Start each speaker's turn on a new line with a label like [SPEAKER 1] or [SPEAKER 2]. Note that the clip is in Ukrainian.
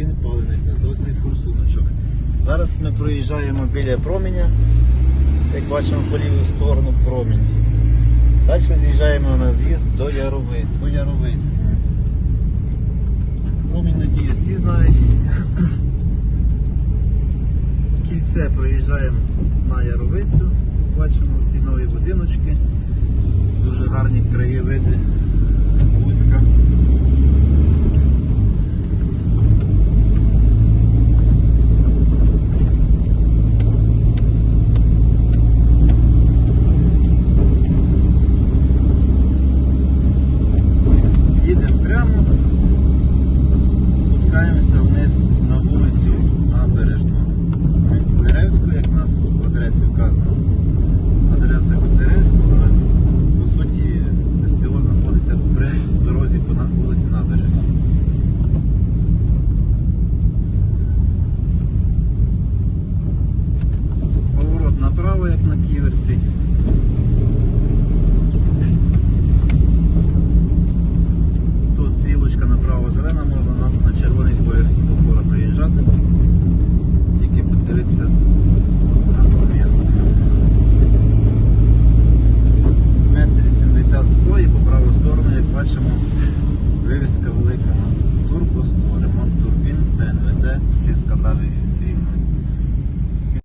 [SPEAKER 1] турбіни паливних насосів форсуночок. Зараз ми проїжджаємо біля променя, як бачимо по ліву сторону промінь. Далі з'їжджаємо на з'їзд до Ярови, до Яровиці. Промінь, надію, всі знають. Кільце проїжджаємо на Яровицю, бачимо всі нові будиночки, дуже гарні краєвиди прямо, спускаємося вниз на вулицю Набережну Котляревську, як нас в адресі вказано. Адреса Котляревську, але по суті СТО знаходиться при дорозі по вулиці Набережна. Поворот направо, як на ківерці. всі сказали фільм.